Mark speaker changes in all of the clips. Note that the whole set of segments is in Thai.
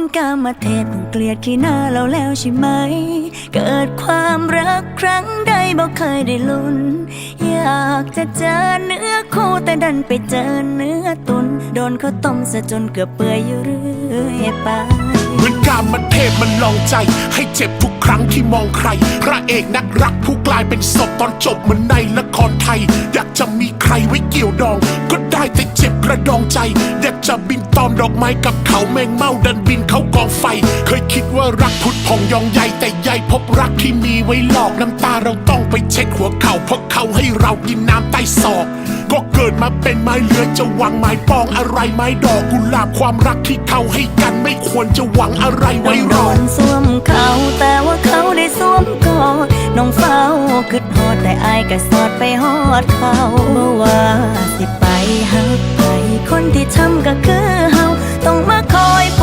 Speaker 1: ทั้งกามาเทศคงเกลียดขี้หน้าเราแล้วใช่ไหม เกิดความรักครั้งใดบอกเคยได้ลุ้น อยากจะเจอเนื้อคู่แต่ดันไปเจอเนื้อตุน โดนเขาต้มซะจนเกือบเปื่อยอยู่เรื่อยไป
Speaker 2: เหมือนกามันเทพมันลองใจ ให้เจ็บทุกครั้งที่มองใคร พระเอกนักรักผู้กลายเป็นศพตอนจบเหมือนในละครไทย อยากจะมีใครไว้เกี่ยวดอง ก็ได้แต่เจ็บ กระดองใจอยากจะบินตอมดอกไม้กับเขาแมงเมาดันบินเขากองไฟ เคยคิดว่ารักพุดพองยองใหญ่แต่ใหญ่พบรักที่มีไว้หลอกน้ำตาเราต้องไปเช็ดหัวเขาเพราะเขาให้เรากินน้ำใต้ศอกก็เกิดมาเป็นไม้เลื้อยจะหวังไม้ปองอะไรไม้ดอกกุหลาบความรักที่เขาให้กันไม่ควรจะหวังอะไรไว้ร
Speaker 1: โด
Speaker 2: อ
Speaker 1: นสวมเขาแต่ว่าเขาได้สวมกอดน้องเฝ้าคิดฮอดแต่อายก็สอดไปฮอดเขาเมื่อว่าสิไปหักไป คนที่ทำก็คือเฮาต้องมาคอยป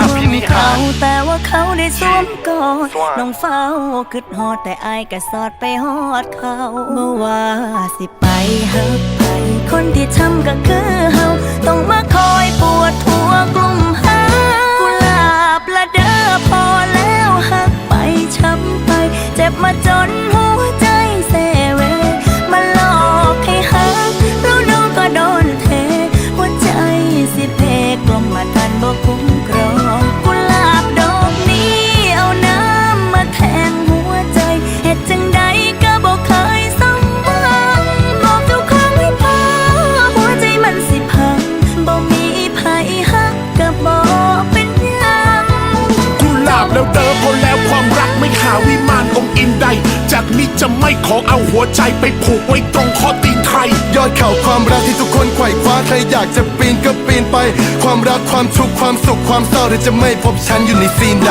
Speaker 3: อภินิหาร
Speaker 1: แต่ว่าเขาได้สวมกอดน้องเฝ้าคิดฮอดแต่อายก็สอดไปฮอดเขาเมื่อว่าสิไปหักไป คนที่ทำก็คือ จะ
Speaker 2: ไม่ขอเอาหัวใจไปผูกไว้ตรงข้อตีนใคร
Speaker 3: ยอดเขาความรักที่ทุกคนไขว่คว้าใครอยากจะปีนก็ปีนไป ความรักความทุกข์ความสุขความเศร้าหรือจะไม่พบฉันอยู่ในซีนใด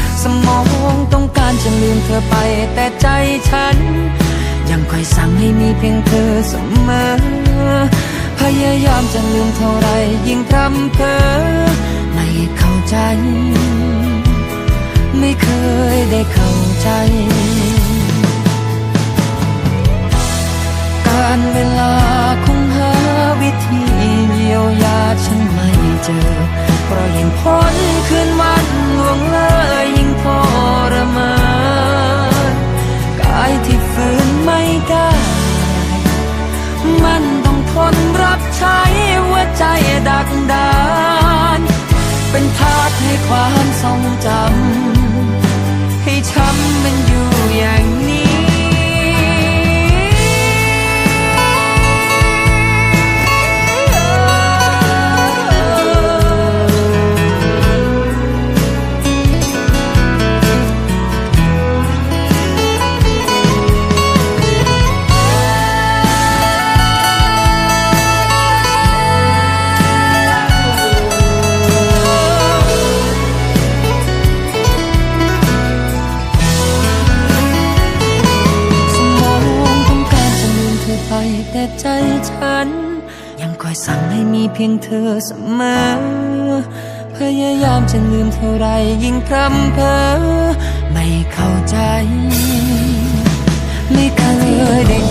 Speaker 4: สมองต้องการจะลืมเธอไป แต่ใจฉัน ยังคอยสั่งให้มีเพียงเธอเสมอ พยายามจะลืมเท่าไรยิ่งทำเพ้อไม่เข้าใจ ไม่เคยได้เข้าใจ ความทรงจำ พียงเธอเสมอ พยายามจะลืมเท่าไรยิ่งพร่ำเพ้อไม่เข้าใจ ไม่เคยได้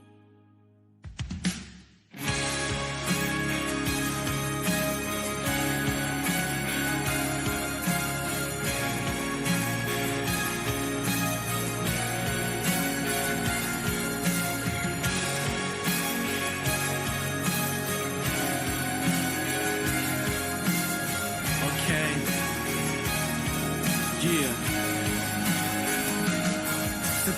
Speaker 5: Yeah.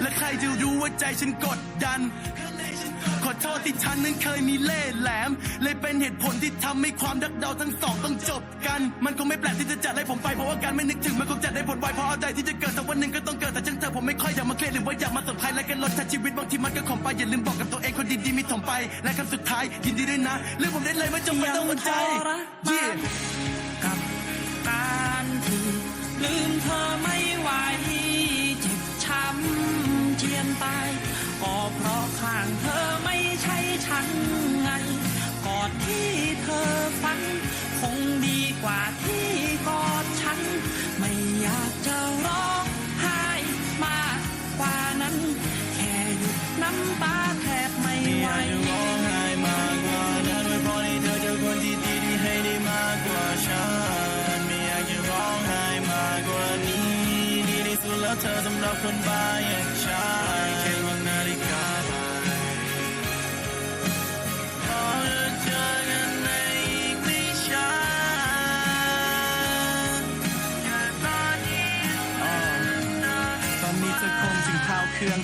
Speaker 5: และใครจะรู้ว่าใจฉันกดดัน ขอโทษที่ฉันนั้นเคยมีเล่ห์แหลม เลยเป็นเหตุผลที่ทำให้ความรักเราทั้งสองต้องจบกัน มันคงไม่แปลกที่จะจัดให้ผมไปเพราะว่าการไม่นึกถึงมันคงจัดได้ผลไวเพราะเอาใจที่จะเกิดสักวันหนึ่งก็ต้องเกิดแต่ฉันเธอผมไม่ค่อยอยากมาเครียดหรือว่าอยากมาสนใจและกันลดใช้ชีวิตบางทีมันก็ขมไปอย่าลืมบอกกับตัวเองคนดีๆมีถมไปและคำสุดท้ายยินดีด้วยนะเรื่องผมได้เลยไม่จำเป็นต้องหัวใจ
Speaker 6: ยังทรมาน
Speaker 5: Yeah
Speaker 6: รั
Speaker 5: บ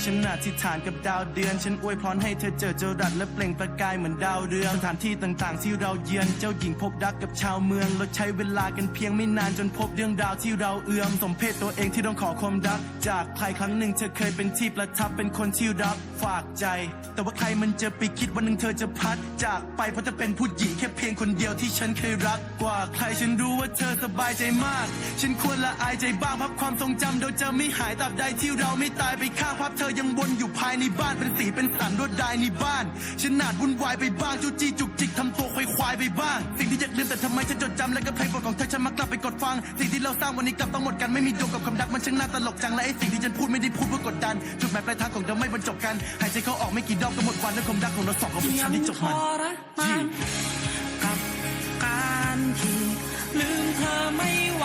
Speaker 5: ฉันอธิษฐานกับดาวเดือน ฉันอวยพรให้เธอเจอเจรัดและเปล่งประกายเหมือนดาวเรืองสถานที่ต่างๆ ที่เราเยือนเจ้าหญิงพบรักกับชาวเมืองเราใช้เวลากันเพียงไม่นานจนพบเรื่องราวที่เราเอื้อมสมเพศตัวเองที่ต้องขอความรัก จากใครครั้งหนึ่งเธอเคยเป็นที่ประทับเป็นคนที่รักฝากใจ แต่ว่าใครมันจะไปคิดวันหนึ่งเธอจะพัด จากไปเพราะเธอเป็นผู้หญิงแค่เพียงคนเดียวที่ฉันเคยรักกว่าใครฉันรู้ว่าเธอสบายใจมาก ฉันควรละอายใจบ้างพับความทรงจำโดยจะไม่หายตราบใดที่เราไม่ตายไปข้างภาพเธอยังวนอยู่ภายในบ้านเป็นสีเป็นสันรวดลายในบ้านฉันนาดวุ่นวายไปบ้างจูจี้จุกจิกทำตัวควายควายไปบ้าง สิ่งที่อยากลืมแต่ทำไมฉันจดจำและก็เพลงโปรดของเธอฉันมักกลับไปกดฟัง สิ่งที่เราสร้างวันนี้กลับต้องหมดกันไม่มีดวงกับความรักมันช่างน่าตลกจังและไอ้สิ่งที่ฉันพูดไม่ได้พูดเพื่อกดดันจุดหมายปลายทางของเราไม่บรรจบกันหายใจเข้าออกไม่กี่ดอกก็หมดวันและความรักของเราสองก็เป็น
Speaker 6: ยั
Speaker 5: ฉัน
Speaker 6: ง
Speaker 5: ที่จบ
Speaker 6: ท
Speaker 5: มัน
Speaker 6: รมานกับการที่ลืมเธอไม่ไหว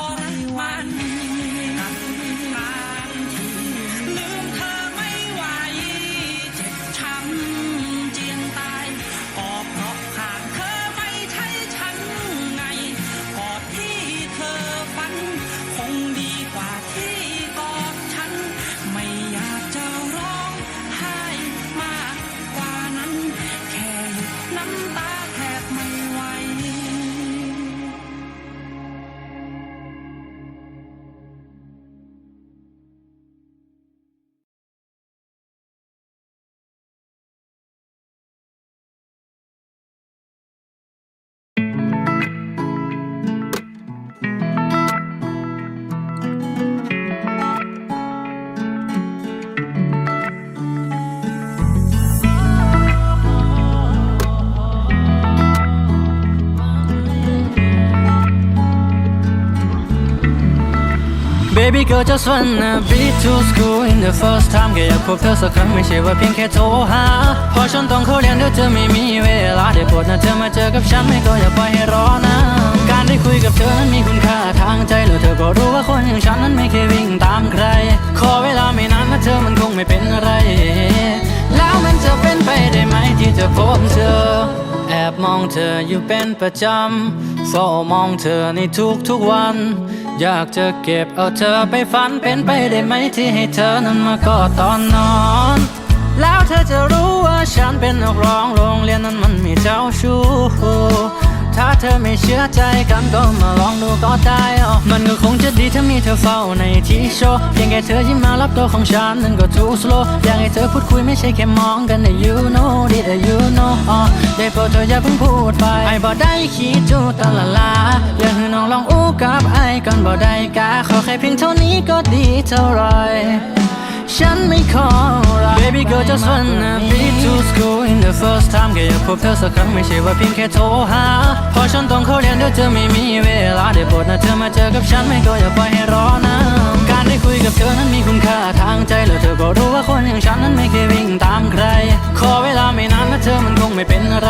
Speaker 7: Baby girl just wanna be to school in the first time แค่อยากพบเธอสักครั้งไม่ใช่ว่าเพียงแค่โทรหาเพราะฉันต้องเข้าเรียนเดี๋ยวเธอไม่มีเวลาได้โปรดนะเธอมาเจอกับฉันไม่ก็อย่าปล่อยให้รอนะการได้คุยกับเธอนั้นมีคุณค่าทางใจแล้วเธอก็รู้ว่าคนอย่างฉันนั้นไม่เคยวิ่งตามใคร ขอเวลาไม่นานนะเธอมันคงไม่เป็นอะไร แล้วมันจะเป็นไปได้ไหมที่จะพบเธอ แอบมองเธออยู่เป็นประจำเฝ้ามองเธอในทุกๆวัน อยากจะเก็บเอาเธอไปฝันเป็นไปได้ไหมที่ให้เธอนั้นมากอดตอนนอน แล้วเธอจะรู้ว่าฉันเป็นนักร้องโรงเรียนนั้นมันมีเจ้าชู้ถ้าเธอไม่เชื่อใจกันก็มาลองดูก็ได้อ๋อมันก็คงจะดีถ้ามีเธอเฝ้าในที่โชว์เพียงแค่เธอยิ้มมารับตัวของฉันนั้นก็ too slow อยากให้เธอพูดคุยไม่ใช่แค่มองกันนะ you know did you know อ๋อได้โปรดเธออย่าเพิ่งพูดไปไอ้บ่ได้คิดจูตะละลา กับไอ้ก่อนบ่ได้กาขอแค่เพียงเท่านี้ก็ดีเท่าไรฉันไม่ขออะไร Baby girl just wanna be to school in the first time แค่อยากพบเธอสักครั้งไม่ใช่ว่าเพียงแค่โทรหาเพราะฉันต้องเข้าเรียนเดี๋ยวเธอไม่มีเวลาได้โปรดนะเธอมาเจอกับฉันไม่ก็อย่าปล่อยให้รอนะการได้คุยกับเธอนั้นมีคุณค่าทางใจแล้วเธอก็รู้ว่าคนอย่างฉันนั้นไม่เคยวิ่งตามใคร ขอเวลาไม่นานนะเธอมันคงไม่เป็นอะไร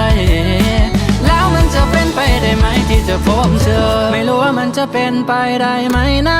Speaker 7: แล้วมันจะเป็นไปได้ไหมที่จะพบเธอไม่รู้ว่ามันจะเป็นไปได้ไหมนะ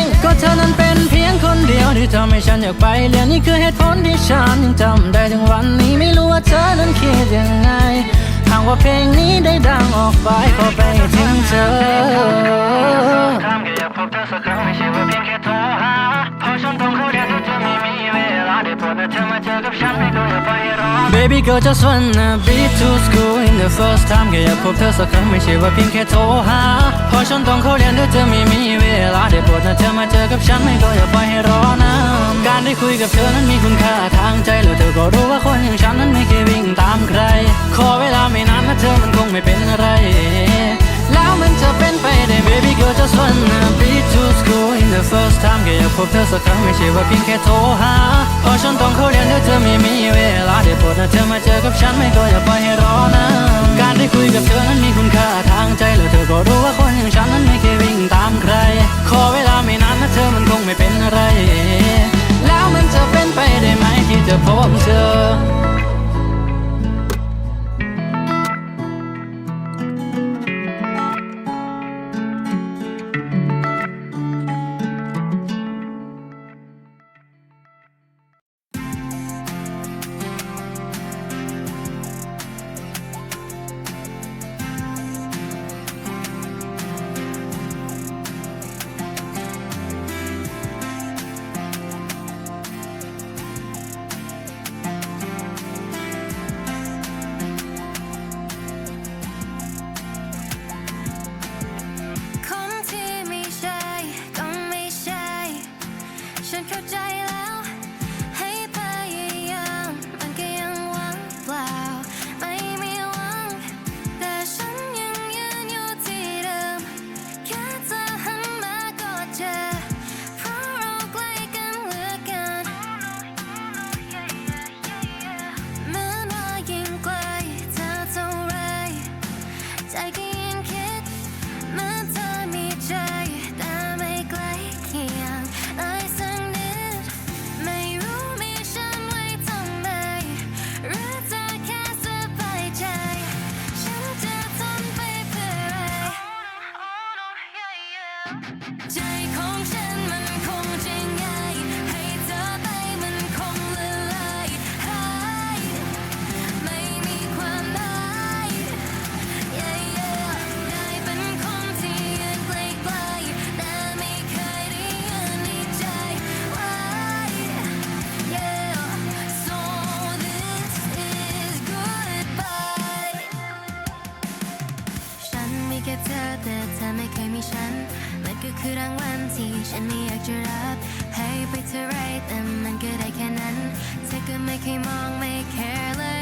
Speaker 7: ก็เธอนั้นเป็นเพียงคนเดียวที่ทำให้ฉันอยากไปเรียนนี่คือเหตุผลที่ฉันยังจำได้ถึงวันนี้ไม่รู้ว่าเธอนั้นคิดยังไงหากว่าเพลงนี้ได้ดังออกไปขอไปให้ถึงเธอทำแค่อยากพบเธอสักครั้งไม่ใช่ว่าเพียงแค่โทรหาเพราะฉันต้องเข้าเรียน Baby girl just wanna be to school in the first time แค่อยากพบเธอสักครั้งไม่ใช่ว่าเพียงแค่โทรหาเพราะฉันต้องเข้าเรียนที่จะไม่มีเวลาได้โปรดนะเธอมาเจอกับฉันไม่ก็อย่าไปให้รอนะการได้คุยกับเธอนั้นมีคุณค่าทางใจแล้วเธอก็รู้ว่าคนอย่างฉันนั้นไม่เคยวิ่งตามใคร ขอเวลาไม่นานนะเธอมันคงไม่เป็นอะไร แล้วมันจะเป็นไปได้ baby girl just wanna be to school in the first time แค่อยากพบเธอสักครั้งไม่ใช่ว่าเพียงแค่โทรหาเพราะฉันต้องเข้าเรียนเดี๋ยวเธอไม่มีเวลาเดี๋ยวปวดนะเธอมาเจอกับฉันไม่ก็อย่าปล่อยให้รอนะการได้คุยกับเธอนั้นมีคุณค่าทางใจแล้วเธอก็รู้ว่าคนอย่างฉันนั้นไม่เคยวิ่งตาม คือรา
Speaker 8: งวัลที่ฉันไม่อยากจะรับ ให้ไปเท่าไรแต่มันก็ได้แค่นั้นเธอก็ไม่เคยมองไม่แคร์เลย